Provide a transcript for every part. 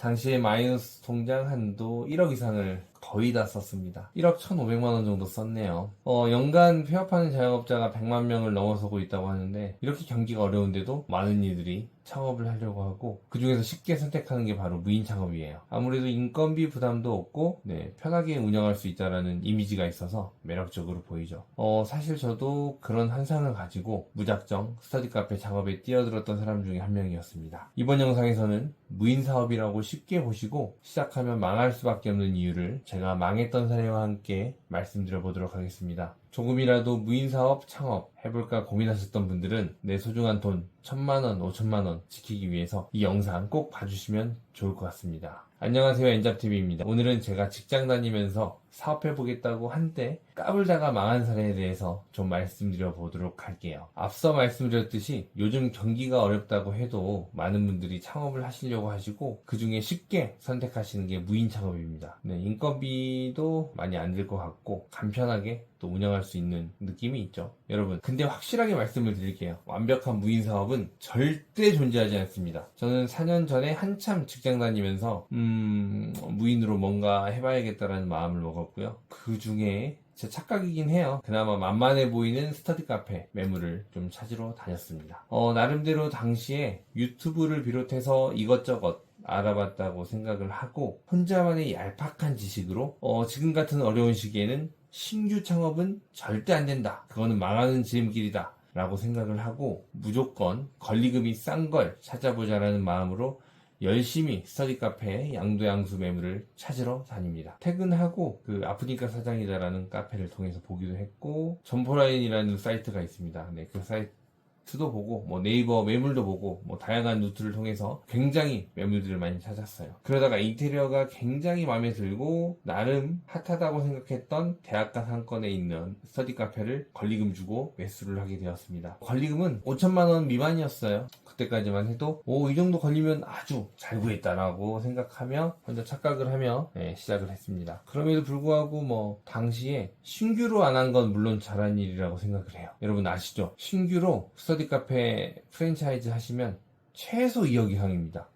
당시에 마이너스 통장 한도 1억 이상을 거의 다 썼습니다. 1억 1,500만 원 정도 썼네요. 어, 연간 폐업하는 자영업자가 100만 명을 넘어서고 있다고 하는데 이렇게 경기가 어려운데도 많은 이들이 창업을 하려고 하고 그 중에서 쉽게 선택하는 게 바로 무인 창업이에요. 아무래도 인건비 부담도 없고 네, 편하게 운영할 수 있다라는 이미지가 있어서 매력적으로 보이죠. 어, 사실 저도 그런 환상을 가지고 무작정 스터디 카페 창업에 뛰어들었던 사람 중에 한 명이었습니다. 이번 영상에서는 무인 사업이라고 쉽게 보시고 시작하면 망할 수밖에 없는 이유를 제가 망했던 사례와 함께 말씀드려 보도록 하겠습니다. 조금이라도 무인 사업 창업 해볼까 고민하셨던 분들은 내 소중한 돈 천만원, 오천만원 지키기 위해서 이 영상 꼭 봐주시면 좋을 것 같습니다. 안녕하세요 엔잡TV입니다. 오늘은 제가 직장 다니면서 사업해보겠다고 한때 까불다가 망한 사례에 대해서 좀 말씀드려 보도록 할게요. 앞서 말씀드렸듯이 요즘 경기가 어렵다고 해도 많은 분들이 창업을 하시려고 하시고 그 중에 쉽게 선택하시는 게 무인 창업입니다. 네, 인건비도 많이 안 들 것 같고 간편하게 또 운영할 수 있는 느낌이 있죠. 여러분, 근데 확실하게 말씀을 드릴게요. 완벽한 무인 사업은 절대 존재하지 않습니다. 저는 4년 전에 한참 직장 다니면서 음, 무인으로 뭔가 해봐야겠다라는 마음을 먹었 고요. 그 중에 제 착각이긴 해요. 그나마 만만해 보이는 스터디 카페 매물을 좀 찾으러 다녔습니다. 어, 나름대로 당시에 유튜브를 비롯해서 이것저것 알아봤다고 생각을 하고 혼자만의 얄팍한 지식으로 어, 지금 같은 어려운 시기에는 신규 창업은 절대 안 된다. 그거는 망하는 지름길이다. 라고 생각을 하고 무조건 권리금이 싼 걸 찾아보자라는 마음으로 열심히 스터디 카페에 양도양수 매물을 찾으러 다닙니다. 퇴근하고 그 아프니까 사장이다라는 카페를 통해서 보기도 했고 점포라인이라는 사이트가 있습니다. 네, 그 사이트 도 보고 뭐 네이버 매물도 보고 뭐 다양한 루트를 통해서 굉장히 매물들을 많이 찾았어요. 그러다가 인테리어가 굉장히 마음에 들고 나름 핫하다고 생각했던 대학가 상권에 있는 스터디 카페를 권리금 주고 매수를 하게 되었습니다. 권리금은 5천만 원 미만이었어요. 그때까지만 해도 오 이 정도 걸리면 아주 잘 구했다라고 생각하며 혼자 착각을 하며 네, 시작을 했습니다. 그럼에도 불구하고 뭐 당시에 신규로 안 한 건 물론 잘한 일이라고 생각을 해요. 여러분 아시죠? 신규로 스터디 카페 프랜차이즈 하시면 최소 2억 이상입니다.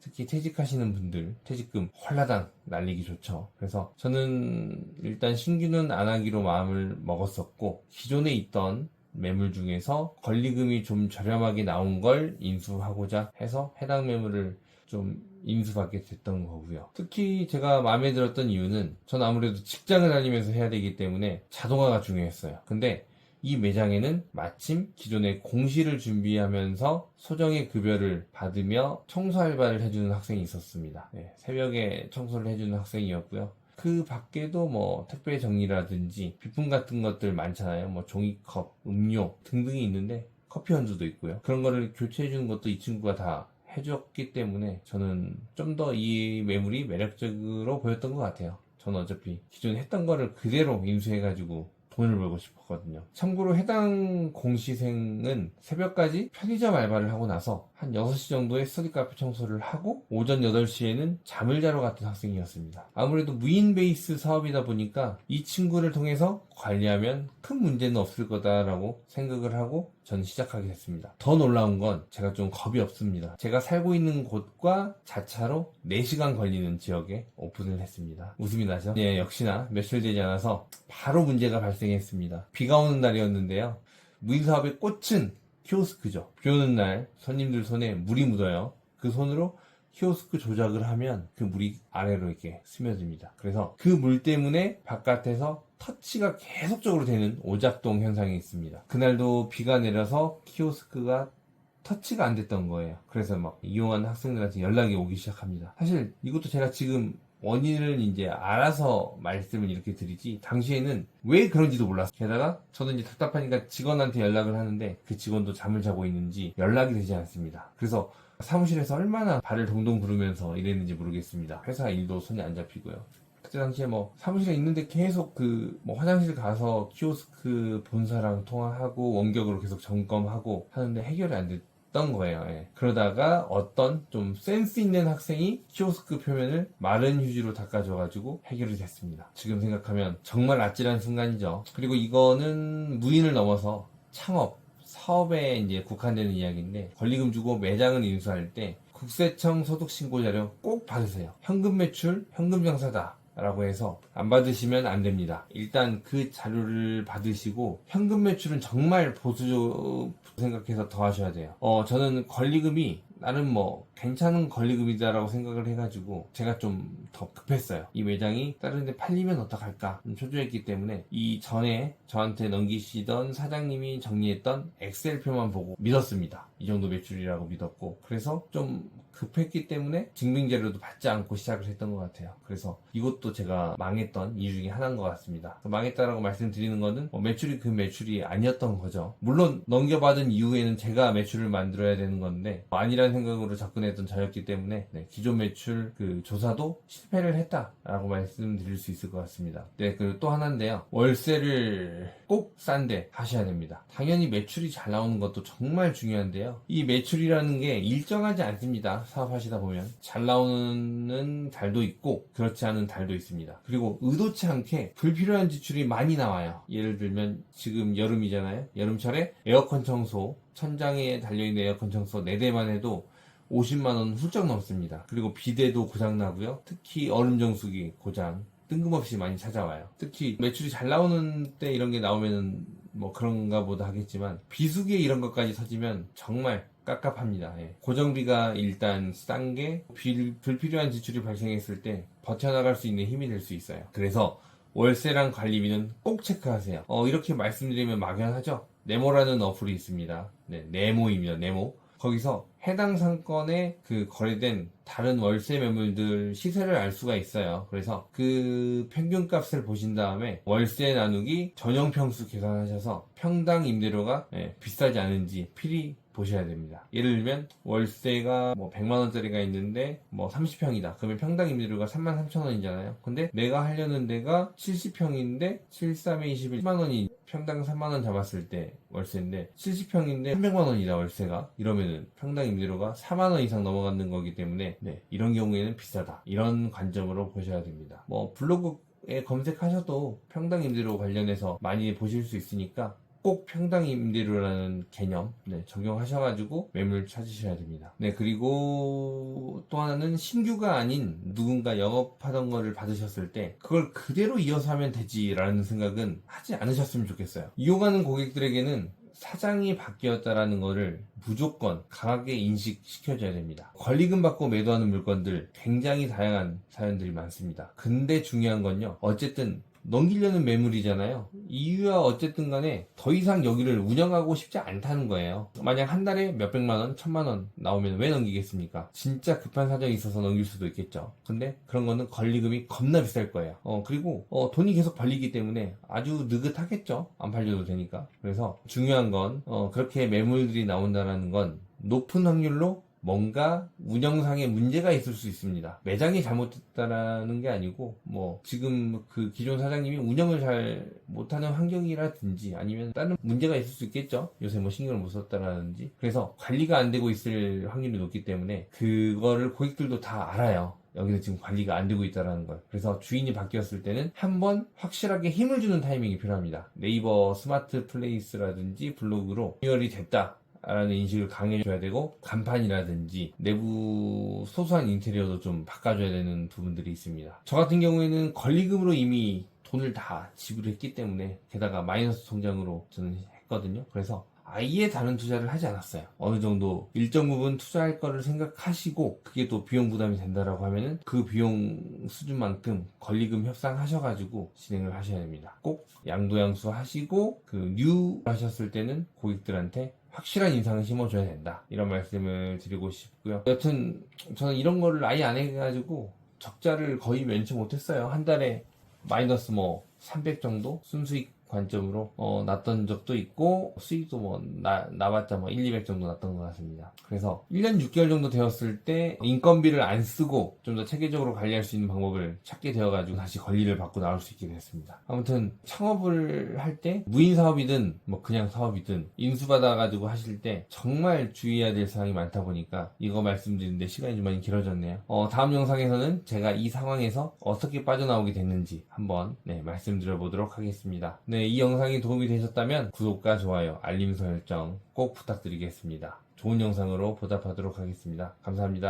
특히 퇴직하시는 분들 퇴직금 헐라당 날리기 좋죠. 그래서 저는 일단 신규는 안 하기로 마음을 먹었었고 기존에 있던 매물 중에서 권리금이 좀 저렴하게 나온 걸 인수하고자 해서 해당 매물을 좀 인수받게 됐던 거고요. 특히 제가 마음에 들었던 이유는 전 아무래도 직장을 다니면서 해야 되기 때문에 자동화가 중요했어요. 근데 이 매장에는 마침 기존에 공시를 준비하면서 소정의 급여를 받으며 청소 알바를 해주는 학생이 있었습니다. 네, 새벽에 청소를 해주는 학생이었고요. 그 밖에도 뭐 택배 정리라든지 비품 같은 것들 많잖아요. 뭐 종이컵, 음료 등등이 있는데 커피 연주도 있고요. 그런 거를 교체해 주는 것도 이 친구가 다 해줬기 때문에 저는 좀 더 이 매물이 매력적으로 보였던 것 같아요. 저는 어차피 기존에 했던 거를 그대로 인수해가지고 돈을 벌고 싶 었거든요. 참고로 해당 공시생은 새벽까지 편의점 알바를 하고 나서 한 6시 정도에 스터디 카페 청소를 하고 오전 8시에는 잠을 자러 갔던 학생이었습니다. 아무래도 무인 베이스 사업이다 보니까 이 친구를 통해서 관리하면 큰 문제는 없을 거다라고 생각을 하고 전 시작하게 됐습니다. 더 놀라운 건 제가 좀 겁이 없습니다. 제가 살고 있는 곳과 자차로 4시간 걸리는 지역에 오픈을 했습니다. 웃음이 나죠? 예, 역시나 며칠 되지 않아서 바로 문제가 발생했습니다. 비가 오는 날이었는데요. 무인 사업의 꽃은 키오스크죠. 비 오는 날 손님들 손에 물이 묻어요. 그 손으로 키오스크 조작을 하면 그 물이 아래로 이렇게 스며듭니다. 그래서 그 물 때문에 바깥에서 터치가 계속적으로 되는 오작동 현상이 있습니다. 그날도 비가 내려서 키오스크가 터치가 안 됐던 거예요. 그래서 막 이용하는 학생들한테 연락이 오기 시작합니다. 사실 이것도 제가 지금 원인을 이제 알아서 말씀을 이렇게 드리지 당시에는 왜 그런지도 몰랐어요. 게다가 저도 이제 답답하니까 직원한테 연락을 하는데 그 직원도 잠을 자고 있는지 연락이 되지 않습니다. 그래서 사무실에서 얼마나 발을 동동 구르면서 일했는지 모르겠습니다. 회사 일도 손이 안 잡히고요. 그때 당시에 뭐 사무실에 있는데 계속 그 뭐 화장실 가서 키오스크 본사랑 통화하고 원격으로 계속 점검하고 하는데 해결이 안 됐 던 거예요. 예. 그러다가 어떤 좀 센스 있는 학생이 키오스크 표면을 마른 휴지로 닦아줘가지고 해결이 됐습니다. 지금 생각하면 정말 아찔한 순간이죠. 그리고 이거는 무인을 넘어서 창업 사업에 이제 국한되는 이야기인데 권리금 주고 매장을 인수할 때 국세청 소득신고 자료 꼭 받으세요. 현금 매출, 현금 장사다. 라고 해서 안 받으시면 안 됩니다. 일단 그 자료를 받으시고 현금 매출은 정말 보수 생각해서 더 하셔야 돼요. 어, 저는 권리금이 나름 뭐 괜찮은 권리금이다라고 생각을 해가지고 제가 좀 더 급했어요. 이 매장이 다른 데 팔리면 어떡할까 좀 초조했기 때문에 이 전에 저한테 넘기시던 사장님이 정리했던 엑셀표만 보고 믿었습니다. 이 정도 매출이라고 믿었고 그래서 좀 급했기 때문에 증빙자료도 받지 않고 시작을 했던 것 같아요. 그래서 이것도 제가 망했던 이유 중에 하나인 것 같습니다. 망했다라고 말씀드리는 거는 뭐 매출이 그 매출이 아니었던 거죠. 물론 넘겨받은 이후에는 제가 매출을 만들어야 되는 건데 뭐 아니라는 생각으로 접근했던 저였기 때문에 네, 기존 매출 그 조사도 실패를 했다라고 말씀드릴 수 있을 것 같습니다. 네, 그리고 또 하나인데요. 월세를 꼭 싼데 하셔야 됩니다. 당연히 매출이 잘 나오는 것도 정말 중요한데요. 이 매출이라는 게 일정하지 않습니다. 사업하시다 보면 잘 나오는 달도 있고 그렇지 않은 달도 있습니다. 그리고 의도치 않게 불필요한 지출이 많이 나와요. 예를 들면 지금 여름이잖아요. 여름철에 에어컨 청소 천장에 달려있는 에어컨 청소 4대만 해도 50만원 훌쩍 넘습니다. 그리고 비대도 고장나고요. 특히 얼음정수기 고장 뜬금없이 많이 찾아와요. 특히 매출이 잘 나오는 때 이런 게 나오면은 뭐 그런가 보다 하겠지만 비수기에 이런 것까지 터지면 정말 깝깝합니다. 예. 고정비가 일단 싼 게 불필요한 지출이 발생했을 때 버텨나갈 수 있는 힘이 될 수 있어요. 그래서 월세랑 관리비는 꼭 체크하세요. 어, 이렇게 말씀드리면 막연하죠? 네모라는 어플이 있습니다. 네, 네모입니다. 네모. 거기서 해당 상권에 그 거래된 다른 월세 매물들 시세를 알 수가 있어요. 그래서 그 평균 값을 보신 다음에 월세 나누기 전용 평수 계산하셔서 평당 임대료가 예, 비싸지 않은지 필히 보셔야 됩니다. 예를 들면 월세가 뭐 100만 원짜리가 있는데 뭐 30평이다. 그러면 평당 임대료가 3만 3천 원이잖아요. 근데 내가 하려는 데가 70평인데 73에 21만 원이 평당 3만 원 잡았을 때 월세인데 70평인데 300만 원이다 월세가 이러면은 평당 임대료가 4만 원 이상 넘어가는 거기 때문에 네, 이런 경우에는 비싸다. 이런 관점으로 보셔야 됩니다. 뭐 블로그 에 검색하셔도 평당 임대료 관련해서 많이 보실 수 있으니까 꼭 평당 임대료라는 개념 네, 적용하셔가지고 매물 찾으셔야 됩니다. 네 그리고 또 하나는 신규가 아닌 누군가 영업하던 거를 받으셨을 때 그걸 그대로 이어서 하면 되지라는 생각은 하지 않으셨으면 좋겠어요. 이용하는 고객들에게는 사장이 바뀌었다라는 거를 무조건 강하게 인식시켜줘야 됩니다. 권리금 받고 매도하는 물건들 굉장히 다양한 사연들이 많습니다. 근데 중요한 건요. 어쨌든 넘기려는 매물이잖아요. 이유야 어쨌든 간에 더 이상 여기를 운영하고 싶지 않다는 거예요. 만약 한 달에 몇백만 원, 천만 원 나오면 왜 넘기겠습니까? 진짜 급한 사정이 있어서 넘길 수도 있겠죠. 근데 그런 거는 권리금이 겁나 비쌀 거예요. 어, 그리고 어, 돈이 계속 벌리기 때문에 아주 느긋하겠죠. 안 팔려도 되니까. 그래서 중요한 건 어, 그렇게 매물들이 나온다는 건 높은 확률로 뭔가 운영상에 문제가 있을 수 있습니다. 매장이 잘못됐다라는 게 아니고 뭐 지금 그 기존 사장님이 운영을 잘 못하는 환경이라든지 아니면 다른 문제가 있을 수 있겠죠. 요새 뭐 신경을 못 썼다라든지 그래서 관리가 안 되고 있을 확률이 높기 때문에 그거를 고객들도 다 알아요. 여기는 지금 관리가 안 되고 있다는 걸. 그래서 주인이 바뀌었을 때는 한 번 확실하게 힘을 주는 타이밍이 필요합니다. 네이버 스마트 플레이스라든지 블로그로 리얼이 됐다. 라는 인식을 강해줘야 되고 간판이라든지 내부 소소한 인테리어도 좀 바꿔줘야 되는 부분들이 있습니다. 저 같은 경우에는 권리금으로 이미 돈을 다 지불했기 때문에 게다가 마이너스 통장으로 저는 했거든요. 그래서 아예 다른 투자를 하지 않았어요. 어느 정도 일정 부분 투자할 거를 생각하시고 그게 또 비용 부담이 된다라고 하면은 그 비용 수준만큼 권리금 협상하셔가지고 진행을 하셔야 됩니다. 꼭 양도양수 하시고 그 뉴 하셨을 때는 고객들한테 확실한 인상을 심어줘야 된다. 이런 말씀을 드리고 싶고요. 여튼 저는 이런 거를 아예 안 해가지고 적자를 거의 면치 못했어요. 한 달에 마이너스 뭐 300 정도 순수익 관점으로 어, 났던 적도 있고 수익도 뭐 나, 나봤자 뭐 1, 200 정도 났던 것 같습니다. 그래서 1년 6개월 정도 되었을 때 인건비를 안 쓰고 좀 더 체계적으로 관리할 수 있는 방법을 찾게 되어가지고 다시 권리를 받고 나올 수 있게 됐습니다. 아무튼 창업을 할 때 무인 사업이든 뭐 그냥 사업이든 인수받아가지고 하실 때 정말 주의해야 될 사항이 많다 보니까 이거 말씀드리는데 시간이 좀 많이 길어졌네요. 어, 다음 영상에서는 제가 이 상황에서 어떻게 빠져나오게 됐는지 한번 네, 말씀드려 보도록 하겠습니다. 네, 이 영상이 도움이 되셨다면 구독과 좋아요, 알림 설정 꼭 부탁드리겠습니다. 좋은 영상으로 보답하도록 하겠습니다. 감사합니다.